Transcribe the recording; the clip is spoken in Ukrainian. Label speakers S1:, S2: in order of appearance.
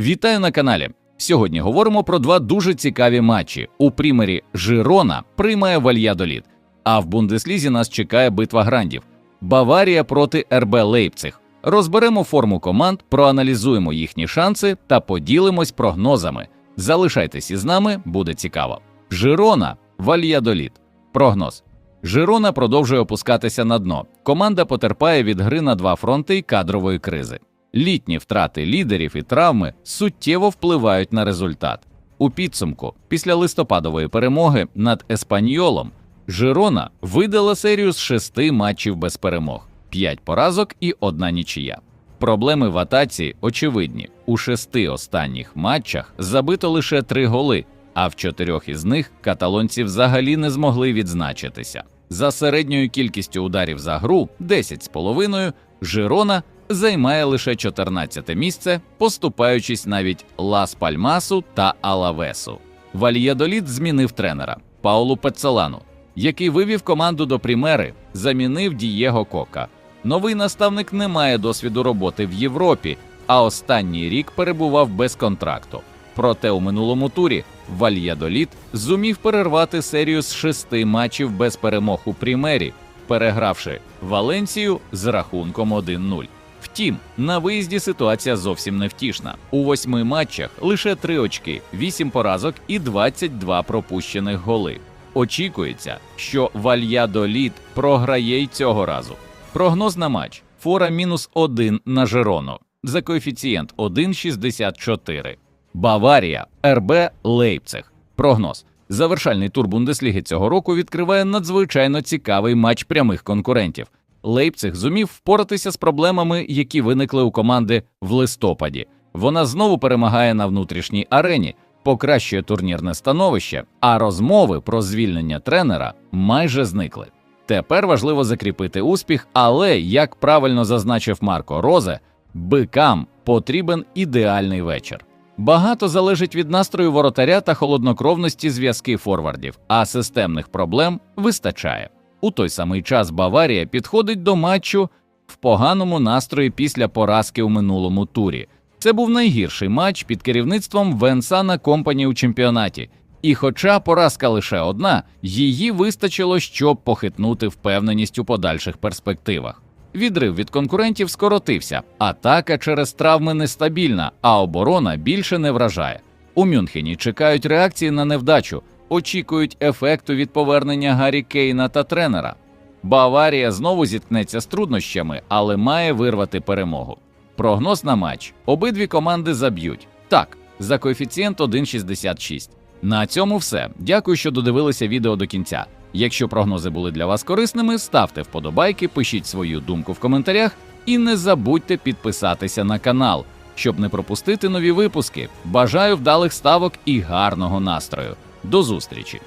S1: Вітаю на каналі. Сьогодні говоримо про два дуже цікаві матчі. У примері Жирона приймає Вальядоліт, а в Бундеслізі нас чекає битва грандів Баварія проти РБ Лейпциг. Розберемо форму команд, проаналізуємо їхні шанси та поділимось прогнозами. Залишайтесь із нами, буде цікаво. Жирона Вальядоліт. Прогноз. Жирона продовжує опускатися на дно. Команда потерпає від гри на два фронти й кадрової кризи. Літні втрати лідерів і травми суттєво впливають на результат. У підсумку, після листопадової перемоги над Еспаньолом, Жирона видала серію з шести матчів без перемог, п'ять поразок і одна нічия. Проблеми в атаці очевидні. У шести останніх матчах забито лише три голи, а в чотирьох із них каталонці взагалі не змогли відзначитися. За середньою кількістю ударів за гру 10,5, Жирона займає лише 14 місце, поступаючись навіть Лас Пальмасу та Алавесу. Вальядоліт змінив тренера Паулу Пецелану, який вивів команду до примери, замінив Дієго Кока. Новий наставник не має досвіду роботи в Європі, а останній рік перебував без контракту. Проте у минулому турі Вальядоліт зумів перервати серію з шести матчів без перемог у Прімері, перегравши Валенсію з рахунком 1-0. Втім, на виїзді ситуація зовсім не втішна. У восьми матчах лише три очки, вісім поразок і 22 пропущених голи. Очікується, що Вальядоліт програє й цього разу. Прогноз на матч: фора мінус 1 на Жерону за коефіцієнт 1,64. Баварія, РБ Лейпциг. Прогноз. Завершальний тур Бундесліги цього року відкриває надзвичайно цікавий матч прямих конкурентів. Лейпциг зумів впоратися з проблемами, які виникли у команди в листопаді. Вона знову перемагає на внутрішній арені, покращує турнірне становище, а розмови про звільнення тренера майже зникли. Тепер важливо закріпити успіх, але як правильно зазначив Марко Розе, бикам потрібен ідеальний вечір. Багато залежить від настрою воротаря та холоднокровності зв'язки форвардів, а системних проблем вистачає. У той самий час Баварія підходить до матчу в поганому настрої після поразки у минулому турі. Це був найгірший матч під керівництвом Венсана Компані у чемпіонаті. І хоча поразка лише одна, її вистачило, щоб похитнути впевненість у подальших перспективах. Відрив від конкурентів скоротився, атака через травми нестабільна, а оборона більше не вражає. У Мюнхені чекають реакції на невдачу, очікують ефекту від повернення Гаррі Кейна та тренера. Баварія знову зіткнеться з труднощами, але має вирвати перемогу. Прогноз на матч: обидві команди заб'ють. Так, за коефіцієнт 1,66. На цьому все. Дякую, що додивилися відео до кінця. Якщо прогнози були для вас корисними, ставте вподобайки, пишіть свою думку в коментарях і не забудьте підписатися на канал, щоб не пропустити нові випуски. Бажаю вдалих ставок і гарного настрою. До зустрічі!